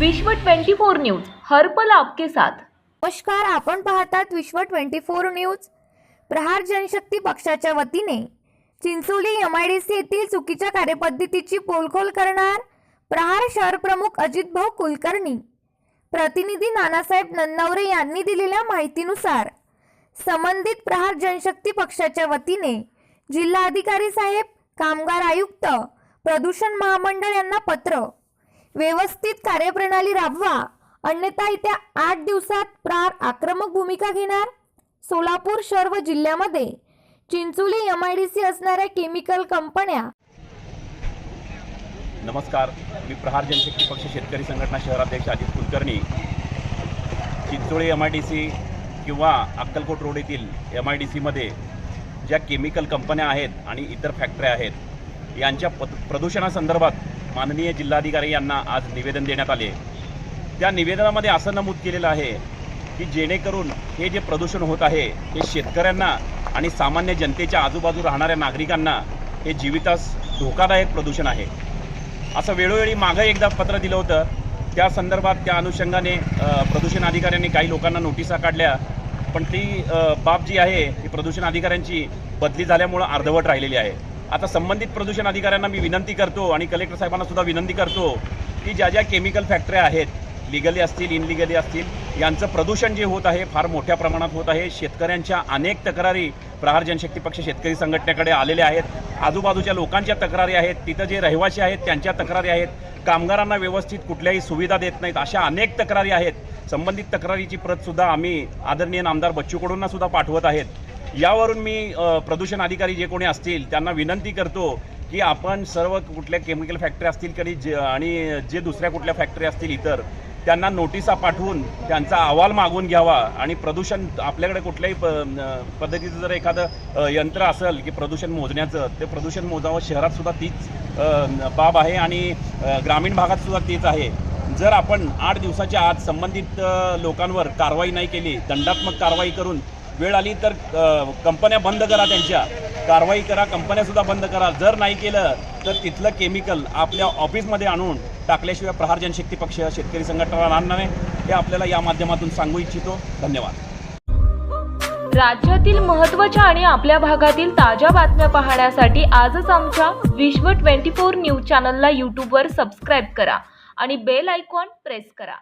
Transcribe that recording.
विश्व 24 न्यूज हर्पल आपके साथ. नमस्कार आपण पाहतात Vishwa twenty four news. Prahar Janshakti पक्षाच्या वतीने Chincholi M I D C येथील चुकीच्या कार्यपद्धतीची पोलखोल करणार प्रहार शहर प्रमुख अजितभाऊ कुलकर्णी. प्रतिनिधी नानासाहेब नन्नावरे यांनी दिलेल्या माहितीनुसार संबंधित प्रहार जनशक्ती पक्षाच्या वतीने जिल्हाधिकारी साहेब कामगार आयुक्त प्रदूषण महामंडळ यांना पत्र व्यवस्थित कार्यप्रणाली राबवा. अन्यथा येत्या आठ दिवसात प्रार आक्रमक भूमिका घेणार. सोलापूर शहर व जिल्ह्यामध्ये Chincholi M I D C असणाऱ्या केमिकल कंपन्या. नमस्कार. मी प्रहार जनशक्ती पक्ष शेतकरी संघटना शहराध्यक्ष Ajit Kulkarni. Chincholi M I D C किंवा अक्कलकोट रोड येथील एम आय डी सीमध्ये ज्या केमिकल कंपन्या आहेत आणि इतर फॅक्टऱ्या आहेत यांच्या प प्रदूषणासंदर्भात माननीय जिल्हाधिकारी यांना आज निवेदन देण्यात आले. त्या निवेदनामध्ये असं नमूद केलेलं आहे की जेणेकरून हे जे प्रदूषण होत आहे हे शेतकऱ्यांना आणि सामान्य जनतेच्या आजूबाजू राहणाऱ्या नागरिकांना हे जीवितास धोकादायक प्रदूषण आहे. असं वेळोवेळी मागं एकदा पत्र दिलं होतं. त्या संदर्भात त्या अनुषंगाने प्रदूषण अधिकाऱ्यांनी काही लोकांना नोटिसा काढल्या. पण ती बाब जी आहे ती प्रदूषण अधिकाऱ्यांची बदली झाल्यामुळं अर्धवट राहिलेली आहे. आता संबंधित प्रदूषण अधिकाऱ्यांना मी विनंती करतो आणि कलेक्टर साहेबांना सुद्धा विनंती करतो की ज्या ज्या केमिकल फॅक्टऱ्या आहेत लिगली असतील इनलिगली असतील यांचं प्रदूषण जे होत आहे फार मोठ्या प्रमाणात होत आहे. शेतकऱ्यांच्या अनेक तक्रारी प्रहार जनशक्ती पक्ष शेतकरी संघटनेकडे आलेल्या आहेत. आजूबाजूच्या लोकांच्या तक्रारी आहेत. तिथं जे रहिवासी आहेत त्यांच्या तक्रारी आहेत. कामगारांना व्यवस्थित कुठल्याही सुविधा देत नाहीत. अशा अनेक तक्रारी आहेत. संबंधित तक्रारीची प्रतसुद्धा आम्ही आदरणीय आमदार बच्चूकडूंना सुद्धा पाठवत आहेत. यावरून मी प्रदूषण अधिकारी जे कोणी असतील त्यांना विनंती करतो की आपण सर्व कुठल्या केमिकल फॅक्टरी असतील कधी जे आणि जे दुसऱ्या कुठल्या फॅक्टरी असतील इतर त्यांना नोटिसा पाठवून त्यांचा अहवाल मागून घ्यावा. आणि प्रदूषण आपल्याकडे कुठल्याही प पद्धतीचं जर एखादं यंत्र असेल की प्रदूषण मोजण्याचं ते प्रदूषण मोजावं शहरात सुद्धा तीच बाब आहे आणि ग्रामीण भागात सुद्धा आहे. जर आपण आठ दिवसाच्या आत संबंधित लोकांवर कारवाई नाही केली दंडात्मक कारवाई करून वेळ आली तर कंपन्या बंद करा त्यांच्या. कारवाई करा कंपन्यासुद्धा बंद करा. जर नाही केलं तर तिथलं केमिकल आपल्या ऑफिसमध्ये आणून टाकल्याशिवाय प्रहार जनशक्ती पक्ष शेतकरी संघटना राहणार नाही. हे आपल्याला या माध्यमातून सांगू इच्छितो. धन्यवाद. राज्यातील महत्त्वाच्या आणि आपल्या भागातील ताज्या बातम्या पाहण्यासाठी आजच आमच्या विश्व 24 न्यूज चॅनलला यूट्यूबवर सबस्क्राईब करा आणि बेल आयकॉन प्रेस करा.